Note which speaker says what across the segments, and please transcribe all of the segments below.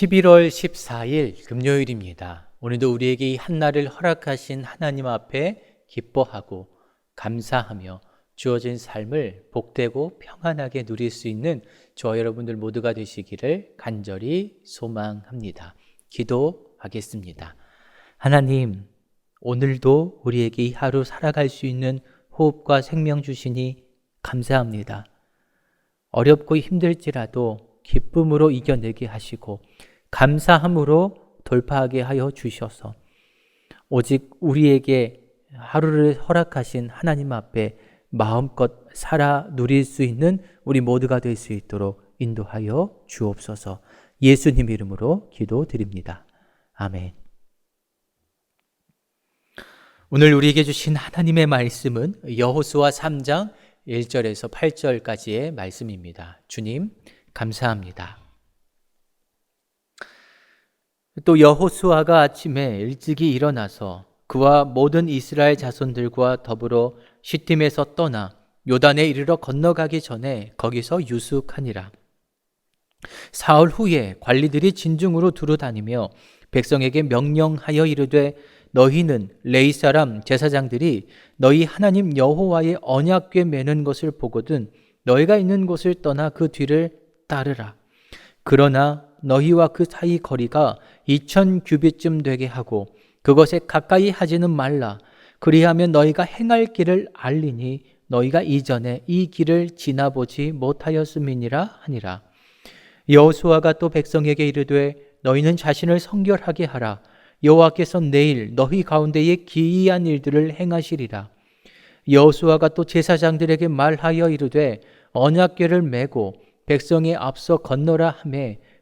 Speaker 1: 11월 14일 금요일입니다. 오늘도 우리에게 이 한날을 허락하신 하나님 앞에 기뻐하고 감사하며 주어진 삶을 복되고 평안하게 누릴 수 있는 저와 여러분들 모두가 되시기를 간절히 소망합니다. 기도하겠습니다. 하나님, 오늘도 우리에게 이 하루 살아갈 수 있는 호흡과 생명 주시니 감사합니다. 어렵고 힘들지라도 기쁨으로 이겨내게 하시고 감사함으로 돌파하게 하여 주셔서 오직 우리에게 하루를 허락하신 하나님 앞에 마음껏 살아 누릴 수 있는 우리 모두가 될 수 있도록 인도하여 주옵소서 예수님 이름으로 기도드립니다. 아멘. 오늘 우리에게 주신 하나님의 말씀은 여호수아 3장 1절에서 8절까지의 말씀입니다. 주님, 감사합니다. 또 여호수아가 아침에 일찍이 일어나서 그와 모든 이스라엘 자손들과 더불어 시팀에서 떠나 요단에 이르러 건너가기 전에 거기서 유숙하니라. 사흘 후에 관리들이 진중으로 두루 다니며 백성에게 명령하여 이르되 너희는 레이 사람 제사장들이 너희 하나님 여호와의 언약궤 매는 것을 보거든 너희가 있는 곳을 떠나 그 뒤를 따르라. 그러나 너희와 그 사이 거리가 2천 규빗쯤 되게 하고 그것에 가까이 하지는 말라. 그리하면 너희가 행할 길을 알리니 너희가 이전에 이 길을 지나보지 못하였음이니라 하니라. 여호수아가 또 백성에게 이르되 너희는 자신을 성결하게 하라. 여호와께서 내일 너희 가운데에 기이한 일들을 행하시리라. 여호수아가 또 제사장들에게 말하여 이르되 언약궤를 메고 백성이 앞서 건너라 하매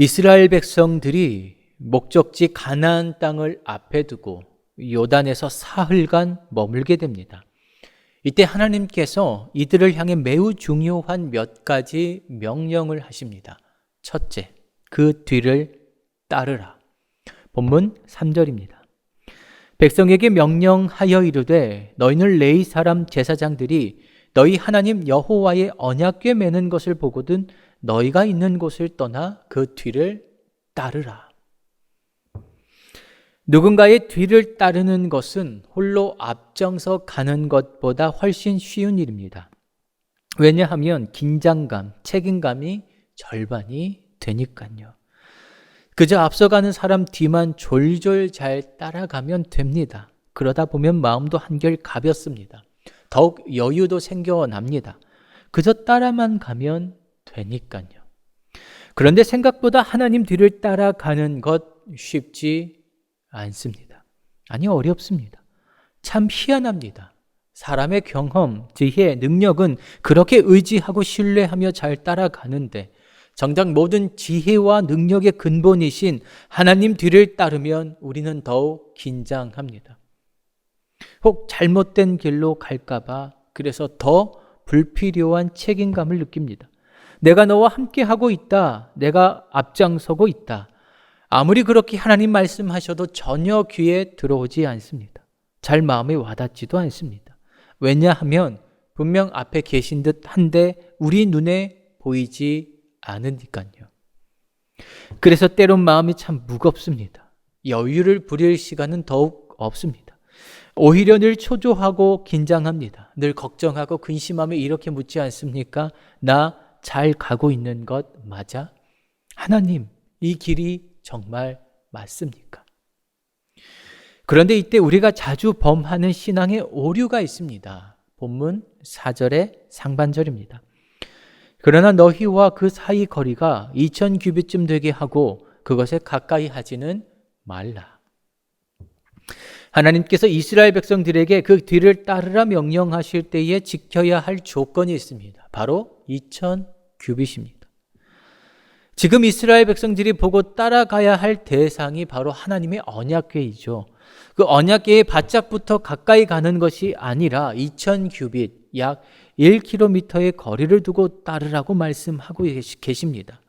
Speaker 1: 이스라엘 백성들이 목적지 가나안 땅을 앞에 두고 요단에서 사흘간 머물게 됩니다. 이때 하나님께서 이들을 향해 매우 중요한 몇 가지 명령을 하십니다. 첫째, 그 뒤를 따르라. 본문 3절입니다. 백성에게 명령하여 이르되 너희는 레이 사람 제사장들이 너희 하나님 여호와의 언약궤 매는 것을 보거든 너희가 있는 곳을 떠나 그 뒤를 따르라. 누군가의 뒤를 따르는 것은 홀로 앞장서 가는 것보다 훨씬 쉬운 일입니다. 왜냐하면 긴장감, 책임감이 절반이 되니까요. 그저 앞서가는 사람 뒤만 졸졸 잘 따라가면 됩니다. 그러다 보면 마음도 한결 가볍습니다. 더욱 여유도 생겨납니다. 그저 따라만 가면 되니까요. 그런데 생각보다 하나님 뒤를 따라가는 것 쉽지 않습니다. 아니, 어렵습니다. 참 희한합니다. 사람의 경험, 지혜, 능력은 그렇게 의지하고 신뢰하며 잘 따라가는데 정작 모든 지혜와 능력의 근본이신 하나님 뒤를 따르면 우리는 더욱 긴장합니다. 혹 잘못된 길로 갈까봐 그래서 더 불필요한 책임감을 느낍니다. 내가 너와 함께 하고 있다. 내가 앞장서고 있다. 아무리 그렇게 하나님 말씀하셔도 전혀 귀에 들어오지 않습니다. 잘 마음에 와닿지도 않습니다. 왜냐하면 분명 앞에 계신 듯 한데 우리 눈에 보이지 않으니까요. 그래서 때론 마음이 참 무겁습니다. 여유를 부릴 시간은 더욱 없습니다. 오히려 늘 초조하고 긴장합니다. 늘 걱정하고 근심하며 이렇게 묻지 않습니까? 나 잘 가고 있는 것 맞아? 하나님, 이 길이 정말 맞습니까? 그런데 이때 우리가 자주 범하는 신앙의 오류가 있습니다. 본문 4절의 상반절입니다. 그러나 너희와 그 사이 거리가 2000 규빗쯤 되게 하고 그것에 가까이 하지는 말라. 하나님께서 이스라엘 백성들에게 그 뒤를 따르라 명령하실 때에 지켜야 할 조건이 있습니다. 바로 2000 규빗입니다. 지금 이스라엘 백성들이 보고 따라가야 할 대상이 바로 하나님의 언약궤이죠. 그 언약궤의 바짝부터 가까이 가는 것이 아니라 2000 규빗 약 1km의 거리를 두고 따르라고 말씀하고 계십니다.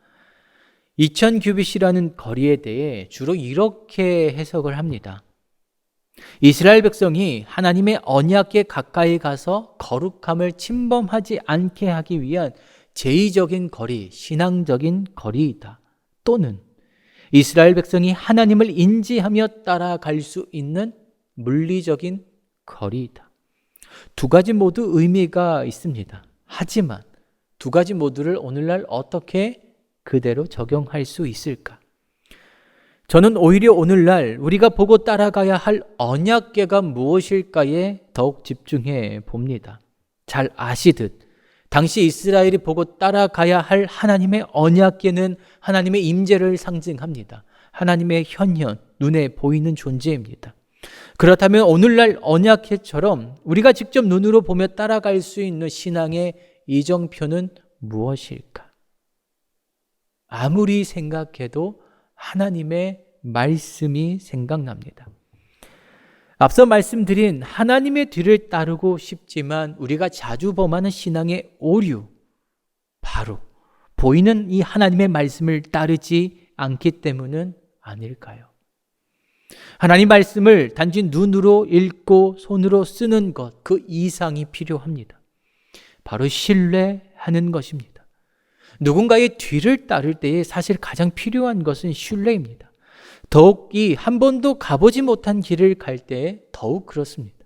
Speaker 1: 2000 규빗이라는 거리에 대해 주로 이렇게 해석을 합니다. 이스라엘 백성이 하나님의 언약에 가까이 가서 거룩함을 침범하지 않게 하기 위한 제의적인 거리, 신앙적인 거리이다. 또는 이스라엘 백성이 하나님을 인지하며 따라갈 수 있는 물리적인 거리이다. 두 가지 모두 의미가 있습니다. 하지만 두 가지 모두를 오늘날 어떻게 그대로 적용할 수 있을까? 저는 오히려 오늘날 우리가 보고 따라가야 할 언약계가 무엇일까에 더욱 집중해 봅니다. 잘 아시듯 당시 이스라엘이 보고 따라가야 할 하나님의 언약계는 하나님의 임재를 상징합니다. 하나님의 현현, 눈에 보이는 존재입니다. 그렇다면 오늘날 언약계처럼 우리가 직접 눈으로 보며 따라갈 수 있는 신앙의 이정표는 무엇일까? 아무리 생각해도 하나님의 말씀이 생각납니다. 앞서 말씀드린 하나님의 뒤를 따르고 싶지만 우리가 자주 범하는 신앙의 오류, 바로 보이는 이 하나님의 말씀을 따르지 않기 때문은 아닐까요? 하나님 말씀을 단지 눈으로 읽고 손으로 쓰는 것, 그 이상이 필요합니다. 바로 신뢰하는 것입니다. 누군가의 뒤를 따를 때에 사실 가장 필요한 것은 신뢰입니다. 더욱이 한 번도 가보지 못한 길을 갈때 더욱 그렇습니다.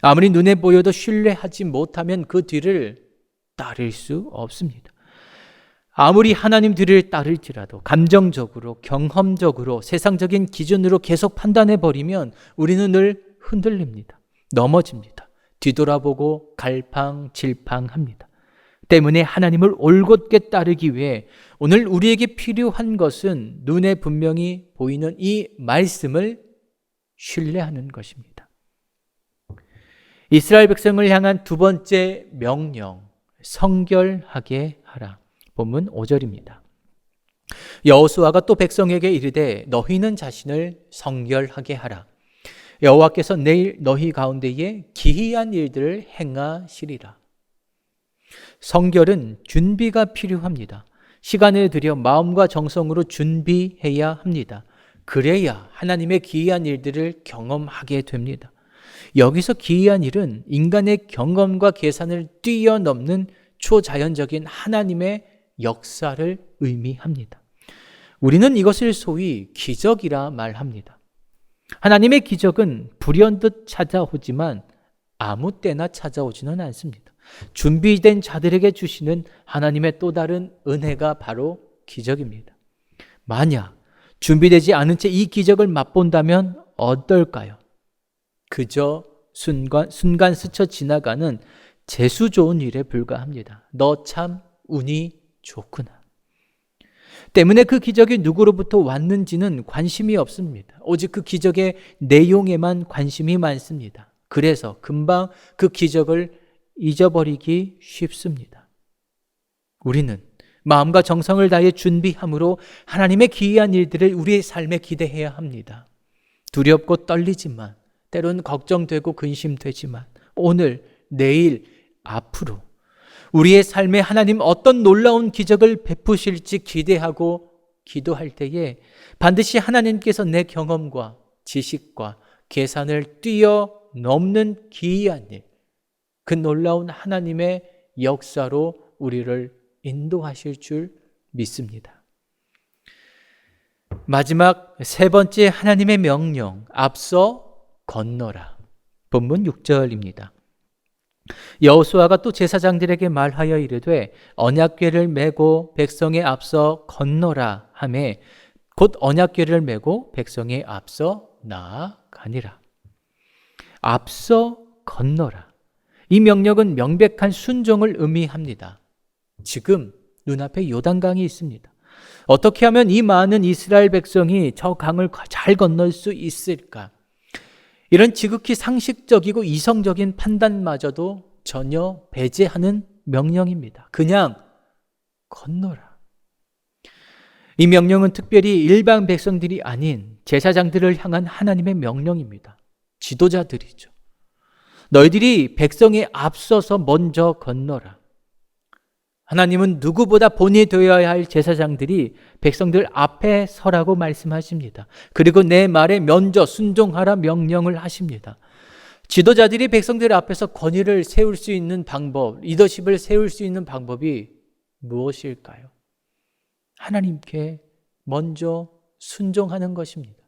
Speaker 1: 아무리 눈에 보여도 신뢰하지 못하면 그 뒤를 따를 수 없습니다. 아무리 하나님 뒤를 따를지라도 감정적으로, 경험적으로, 세상적인 기준으로 계속 판단해 버리면 우리는 늘 흔들립니다. 넘어집니다. 뒤돌아보고 갈팡질팡합니다. 때문에 하나님을 올곧게 따르기 위해 오늘 우리에게 필요한 것은 눈에 분명히 보이는 이 말씀을 신뢰하는 것입니다. 이스라엘 백성을 향한 두 번째 명령, 성결하게 하라. 본문 5절입니다. 여호수아가 또 백성에게 이르되 너희는 자신을 성결하게 하라. 여호와께서 내일 너희 가운데에 기이한 일들을 행하시리라. 성결은 준비가 필요합니다. 시간을 들여 마음과 정성으로 준비해야 합니다. 그래야 하나님의 기이한 일들을 경험하게 됩니다. 여기서 기이한 일은 인간의 경험과 계산을 뛰어넘는 초자연적인 하나님의 역사를 의미합니다. 우리는 이것을 소위 기적이라 말합니다. 하나님의 기적은 불현듯 찾아오지만 아무 때나 찾아오지는 않습니다. 준비된 자들에게 주시는 하나님의 또 다른 은혜가 바로 기적입니다. 만약 준비되지 않은 채 이 기적을 맛본다면 어떨까요? 그저 순간, 순간 스쳐 지나가는 재수 좋은 일에 불과합니다. 너 참 운이 좋구나. 때문에 그 기적이 누구로부터 왔는지는 관심이 없습니다. 오직 그 기적의 내용에만 관심이 많습니다. 그래서 금방 그 기적을 잊어버리기 쉽습니다. 우리는 마음과 정성을 다해 준비함으로 하나님의 기이한 일들을 우리의 삶에 기대해야 합니다. 두렵고 떨리지만, 때론 걱정되고 근심되지만, 오늘, 내일, 앞으로 우리의 삶에 하나님 어떤 놀라운 기적을 베푸실지 기대하고 기도할 때에 반드시 하나님께서 내 경험과 지식과 계산을 뛰어넘는 기이한 일, 그 놀라운 하나님의 역사로 우리를 인도하실 줄 믿습니다. 마지막 세 번째 하나님의 명령, 앞서 건너라. 본문 6절입니다. 여호수아가 또 제사장들에게 말하여 이르되 언약궤를 메고 백성에 앞서 건너라 하매 곧 언약궤를 메고 백성에 앞서 나아가니라. 앞서 건너라. 이 명령은 명백한 순종을 의미합니다. 지금 눈앞에 요단강이 있습니다. 어떻게 하면 이 많은 이스라엘 백성이 저 강을 잘 건널 수 있을까? 이런 지극히 상식적이고 이성적인 판단마저도 전혀 배제하는 명령입니다. 그냥 건너라. 이 명령은 특별히 일반 백성들이 아닌 제사장들을 향한 하나님의 명령입니다. 지도자들이죠. 너희들이 백성에 앞서서 먼저 건너라. 하나님은 누구보다 본이 되어야 할 제사장들이 백성들 앞에 서라고 말씀하십니다. 그리고 내 말에 먼저 순종하라 명령을 하십니다. 지도자들이 백성들 앞에서 권위를 세울 수 있는 방법, 리더십을 세울 수 있는 방법이 무엇일까요? 하나님께 먼저 순종하는 것입니다.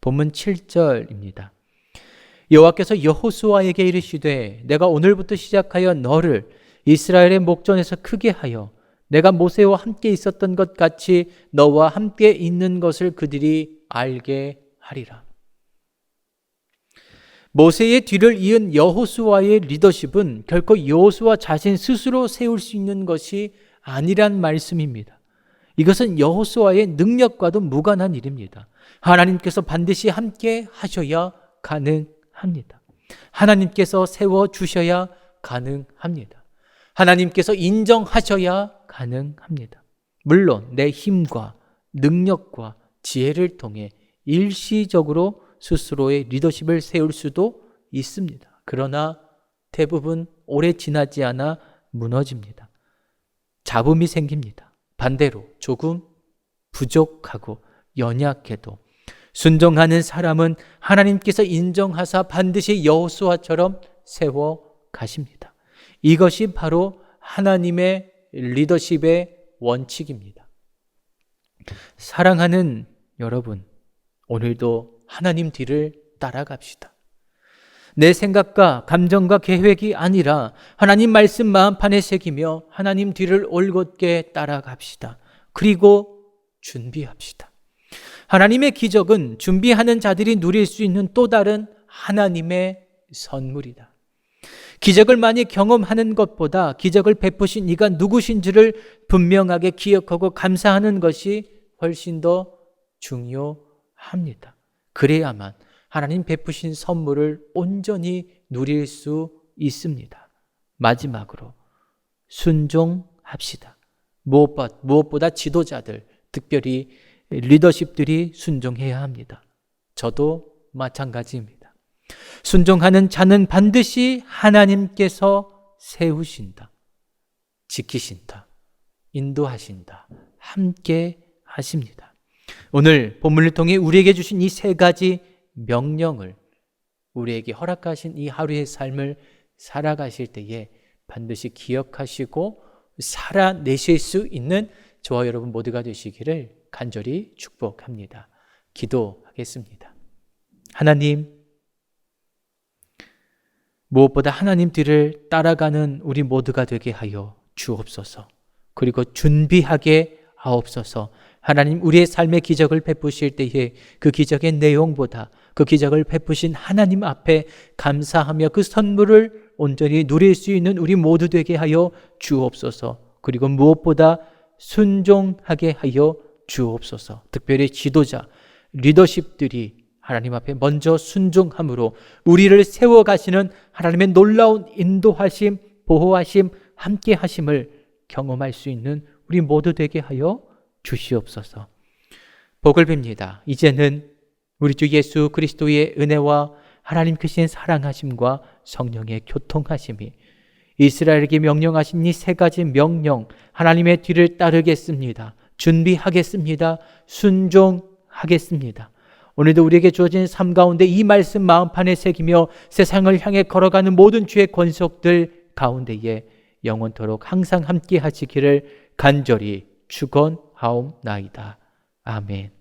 Speaker 1: 본문 7절입니다. 여호와께서 여호수아에게 이르시되 내가 오늘부터 시작하여 너를 이스라엘의 목전에서 크게 하여 내가 모세와 함께 있었던 것 같이 너와 함께 있는 것을 그들이 알게 하리라. 모세의 뒤를 이은 여호수아의 리더십은 결코 여호수아 자신 스스로 세울 수 있는 것이 아니란 말씀입니다. 이것은 여호수아의 능력과도 무관한 일입니다. 하나님께서 반드시 함께 하셔야 가능 합니다. 하나님께서 세워 주셔야 가능합니다. 하나님께서 인정하셔야 가능합니다. 물론 내 힘과 능력과 지혜를 통해 일시적으로 스스로의 리더십을 세울 수도 있습니다. 그러나 대부분 오래 지나지 않아 무너집니다. 잡음이 생깁니다. 반대로 조금 부족하고 연약해도 순종하는 사람은 하나님께서 인정하사 반드시 여호수아처럼 세워 가십니다. 이것이 바로 하나님의 리더십의 원칙입니다. 사랑하는 여러분, 오늘도 하나님 뒤를 따라갑시다. 내 생각과 감정과 계획이 아니라 하나님 말씀 마음판에 새기며 하나님 뒤를 올곧게 따라갑시다. 그리고 준비합시다. 하나님의 기적은 준비하는 자들이 누릴 수 있는 또 다른 하나님의 선물이다. 기적을 많이 경험하는 것보다 기적을 베푸신 이가 누구신지를 분명하게 기억하고 감사하는 것이 훨씬 더 중요합니다. 그래야만 하나님 베푸신 선물을 온전히 누릴 수 있습니다. 마지막으로 순종합시다. 무엇보다 지도자들, 특별히 리더십들이 순종해야 합니다. 저도 마찬가지입니다. 순종하는 자는 반드시 하나님께서 세우신다. 지키신다. 인도하신다. 함께 하십니다. 오늘 본문을 통해 우리에게 주신 이 세 가지 명령을 우리에게 허락하신 이 하루의 삶을 살아가실 때에 반드시 기억하시고 살아내실 수 있는 저와 여러분 모두가 되시기를 간절히 축복합니다. 기도하겠습니다. 하나님, 무엇보다 하나님 뒤를 따라가는 우리 모두가 되게 하여 주옵소서. 그리고 준비하게 하옵소서. 하나님 우리의 삶의 기적을 베푸실 때에 그 기적의 내용보다 그 기적을 베푸신 하나님 앞에 감사하며 그 선물을 온전히 누릴 수 있는 우리 모두 되게 하여 주옵소서. 그리고 무엇보다 순종하게 하여 주옵소서. 특별히 지도자, 리더십들이 하나님 앞에 먼저 순종함으로 우리를 세워 가시는 하나님의 놀라운 인도하심, 보호하심, 함께 하심을 경험할 수 있는 우리 모두 되게 하여 주시옵소서. 복을 빕니다. 이제는 우리 주 예수 그리스도의 은혜와 하나님 크신 사랑하심과 성령의 교통하심이 이스라엘에게 명령하신 이 세 가지 명령, 하나님의 뒤를 따르겠습니다. 준비하겠습니다. 순종하겠습니다. 오늘도 우리에게 주어진 삶 가운데 이 말씀 마음판에 새기며 세상을 향해 걸어가는 모든 주의 권속들 가운데에 영원토록 항상 함께 하시기를 간절히 축원하옵나이다. 아멘.